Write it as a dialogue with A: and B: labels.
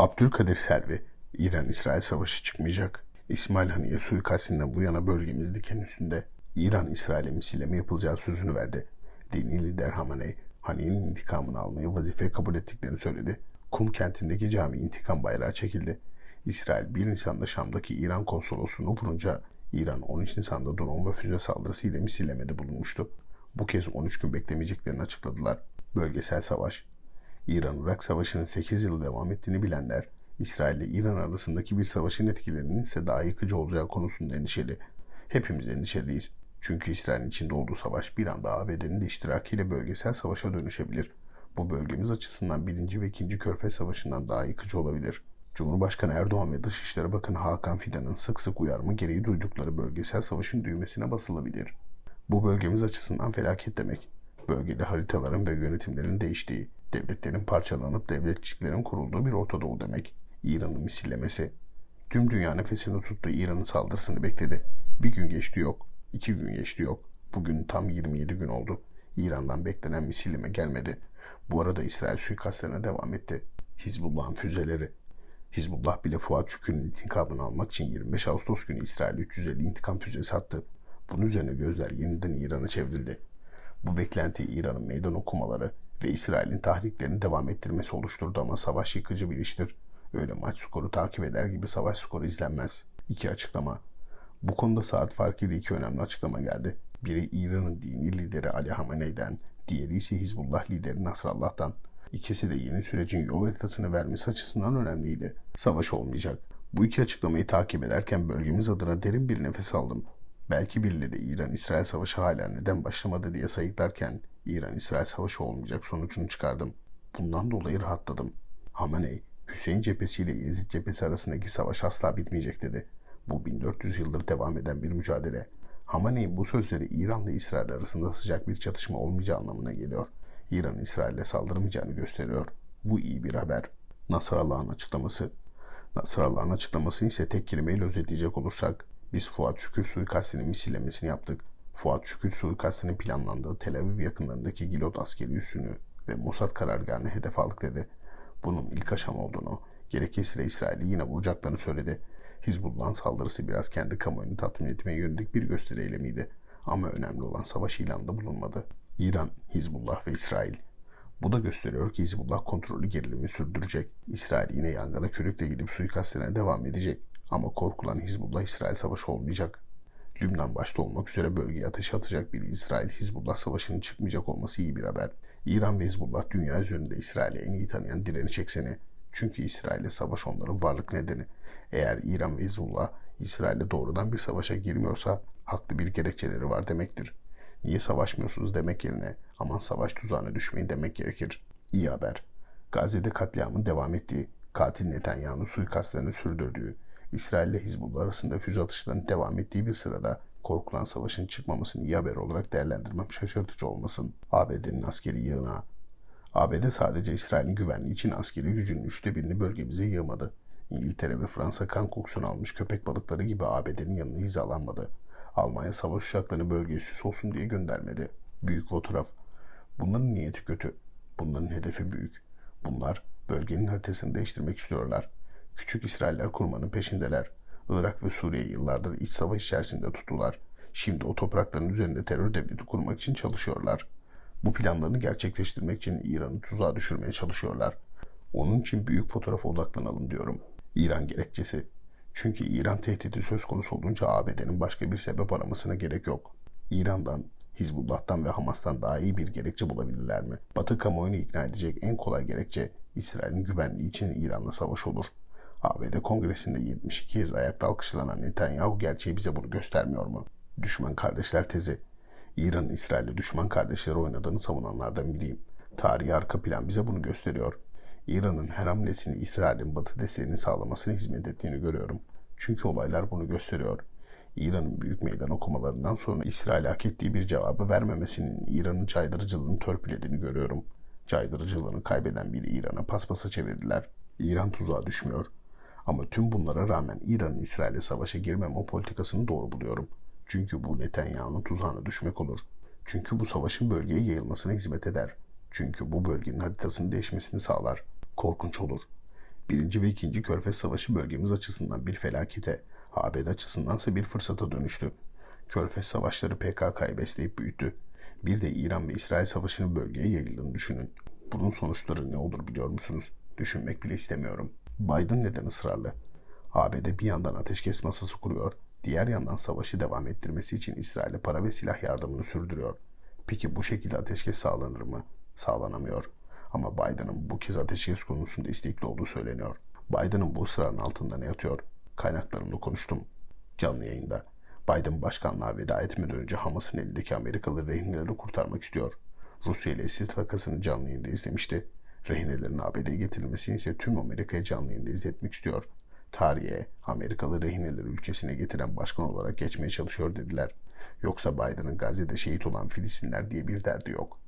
A: Abdülkadir Selvi, İran-İsrail savaşı çıkmayacak. İsmail Haniye suikastinden bu yana bölgemiz diken üstünde. İran İsrail'e misilleme yapılacağı sözünü verdi. Dini lider Hamaney, Haniye'nin intikamını almayı vazife kabul ettiklerini söyledi. Kum kentindeki cami intikam bayrağı çekildi. İsrail 1 Nisan'da Şam'daki İran konsolosluğunu vurunca İran 13 Nisan'da drone ve füze saldırısı ile misillemede bulunmuştu. Bu kez 13 gün beklemeyeceklerini açıkladılar. Bölgesel savaş. İran-Irak Savaşı'nın 8 yıl devam ettiğini bilenler, İsrail ile İran arasındaki bir savaşın etkilerinin ise daha yıkıcı olacağı konusunda endişeli. Hepimiz endişeliyiz. Çünkü İsrail'in içinde olduğu savaş bir anda ABD'nin de iştirakiyle bölgesel savaşa dönüşebilir. Bu bölgemiz açısından 1. ve 2. Körfez Savaşı'ndan daha yıkıcı olabilir. Cumhurbaşkanı Erdoğan ve Dışişleri Bakanı Hakan Fidan'ın sık sık uyarma gereği duydukları bölgesel savaşın düğmesine basılabilir. Bu bölgemiz açısından felaket demek. Bölgede haritaların ve yönetimlerin değiştiği, devletlerin parçalanıp devletçiklerin kurulduğu bir Orta Doğu demek. İran'ın misillemesi. Tüm dünya nefesini tuttu İran'ın saldırısını bekledi. Bir gün geçti yok, iki gün geçti yok. Bugün tam 27 gün oldu. İran'dan beklenen misilleme gelmedi. Bu arada İsrail suikastlerine devam etti. Hizbullah'ın füzeleri. Hizbullah bile Fuat Şükür'ün intikamını almak için 25 Ağustos günü İsrail'e 350 intikam füzesi attı. Bunun üzerine gözler yeniden İran'a çevrildi. Bu beklenti İran'ın meydan okumaları ve İsrail'in tahriklerini devam ettirmesi oluşturdu ama savaş yıkıcı bir iştir. Öyle maç skoru takip eder gibi savaş skoru izlenmez. İki açıklama. Bu konuda saat farkıyla iki önemli açıklama geldi. Biri İran'ın dini lideri Ali Hameney'den, diğeri ise Hizbullah lideri Nasrallah'tan. İkisi de yeni sürecin yol haritasını vermesi açısından önemliydi. Savaş olmayacak. Bu iki açıklamayı takip ederken bölgemiz adına derin bir nefes aldım. Belki birileri İran-İsrail savaşı hala neden başlamadı diye sayıklarken İran-İsrail savaşı olmayacak sonucunu çıkardım. Bundan dolayı rahatladım. Hamaney, Hüseyin cephesi ile Yezid cephesi arasındaki savaş asla bitmeyecek dedi. Bu 1400 yıldır devam eden bir mücadele. Hamaney'in bu sözleri İran ile İsrail arasında sıcak bir çatışma olmayacağı anlamına geliyor. İran İsrail'e saldırmayacağını gösteriyor. Bu iyi bir haber. Nasrallah'ın açıklaması. Nasrallah'ın açıklamasını ise tek kelimeyle özetleyecek olursak biz Fuat Şükür suikastinin misillemesini yaptık. Fuat Şükür suikastinin planlandığı Tel Aviv yakınlarındaki Gilot askeri üssünü ve Mossad karargahını hedef aldık dedi. Bunun ilk aşama olduğunu, gerekirse İsrail'i yine vuracaklarını söyledi. Hizbullah'ın saldırısı biraz kendi kamuoyunu tatmin etmeye yönelik bir gösteri eylemiydi. Ama önemli olan savaş ilanında bulunmadı. İran, Hizbullah ve İsrail. Bu da gösteriyor ki Hizbullah kontrolü gerilimi sürdürecek. İsrail yine yangına körükle gidip suikastine devam edecek. Ama korkulan Hizbullah İsrail savaşı olmayacak. Lübnan başta olmak üzere bölgeye ateş atacak bir İsrail-Hizbullah savaşının çıkmayacak olması iyi bir haber. İran ve Hizbullah dünya üzerinde İsrail'i en iyi tanıyan direniş ekseni. Çünkü İsrail'le savaş onların varlık nedeni. Eğer İran ve Hizbullah İsrail'le doğrudan bir savaşa girmiyorsa haklı bir gerekçeleri var demektir. Niye savaşmıyorsunuz demek yerine aman savaş tuzağına düşmeyin demek gerekir. İyi haber. Gazze'de katliamın devam ettiği, katil Netanyahu'nun suikastlarını sürdürdüğü, İsrail ile Hizbullah arasında füze atışlarının devam ettiği bir sırada korkulan savaşın çıkmamasını iyi haber olarak değerlendirmem şaşırtıcı olmasın. ABD'nin askeri yığına. ABD sadece İsrail'in güvenliği için askeri gücünün üçte birini bölgemize yığmadı. İngiltere ve Fransa kan kokusunu almış köpek balıkları gibi ABD'nin yanına hizalanmadı. Almanya savaş uçaklarını bölgeye süs olsun diye göndermedi. Büyük fotoğraf. Bunların niyeti kötü. Bunların hedefi büyük. Bunlar bölgenin haritasını değiştirmek istiyorlar. Küçük İsrailler kurmanın peşindeler. Irak ve Suriye yıllardır iç savaş içerisinde tuttular. Şimdi o toprakların üzerinde terör devleti kurmak için çalışıyorlar. Bu planlarını gerçekleştirmek için İran'ı tuzağa düşürmeye çalışıyorlar. Onun için büyük fotoğrafa odaklanalım diyorum. İran gerekçesi. Çünkü İran tehdidi söz konusu olunca ABD'nin başka bir sebep aramasına gerek yok. İran'dan, Hizbullah'tan ve Hamas'tan daha iyi bir gerekçe bulabilirler mi? Batı kamuoyunu ikna edecek en kolay gerekçe İsrail'in güvenliği için İran'la savaş olur. ABD kongresinde 72 kez ayakta alkışlanan Netanyahu gerçeği bize bunu göstermiyor mu? Düşman kardeşler tezi. İran'ın İsrail'le düşman kardeşleri oynadığını savunanlardan biriyim. Tarihi arka plan bize bunu gösteriyor. İran'ın her hamlesini İsrail'in batı desteğini sağlamasına hizmet ettiğini görüyorum. Çünkü olaylar bunu gösteriyor. İran'ın büyük meydan okumalarından sonra İsrail'e hak ettiği bir cevabı vermemesinin İran'ın caydırıcılığını törpülediğini görüyorum. Caydırıcılığını kaybeden bir İran'a paspasa çevirdiler. İran tuzağa düşmüyor. Ama tüm bunlara rağmen İran'ın İsrail'e savaşa girmeme politikasını doğru buluyorum. Çünkü bu Netanyahu'nun tuzağına düşmek olur. Çünkü bu savaşın bölgeye yayılmasına hizmet eder. Çünkü bu bölgenin haritasının değişmesini sağlar. Korkunç olur. Birinci ve ikinci Körfez Savaşı bölgemiz açısından bir felakete, ABD açısındansa bir fırsata dönüştü. Körfez Savaşları PKK'yı besleyip büyüttü. Bir de İran ve İsrail Savaşı'nın bölgeye yayıldığını düşünün. Bunun sonuçları ne olur biliyor musunuz? Düşünmek bile istemiyorum. Biden neden ısrarlı? ABD bir yandan ateşkes masası kuruyor, diğer yandan savaşı devam ettirmesi için İsrail'e para ve silah yardımını sürdürüyor. Peki bu şekilde ateşkes sağlanır mı? Sağlanamıyor. Ama Biden'ın bu kez ateşkes konusunda istekli olduğu söyleniyor. Biden'ın bu ısrarın altında ne yatıyor? Kaynaklarımla konuştum. Canlı yayında. Biden başkanlığa veda etmeden önce Hamas'ın elindeki Amerikalı rehineleri kurtarmak istiyor. Rusya ile eşsiz takasını canlı yayında izlemişti. Rehinelerin ABD'ye getirilmesini ise tüm Amerika'ya canlı yayında izletmek istiyor. Tarihe Amerikalı rehineleri ülkesine getiren başkan olarak geçmeye çalışıyor dediler. Yoksa Biden'ın Gazze'de şehit olan Filistinler diye bir derdi yok.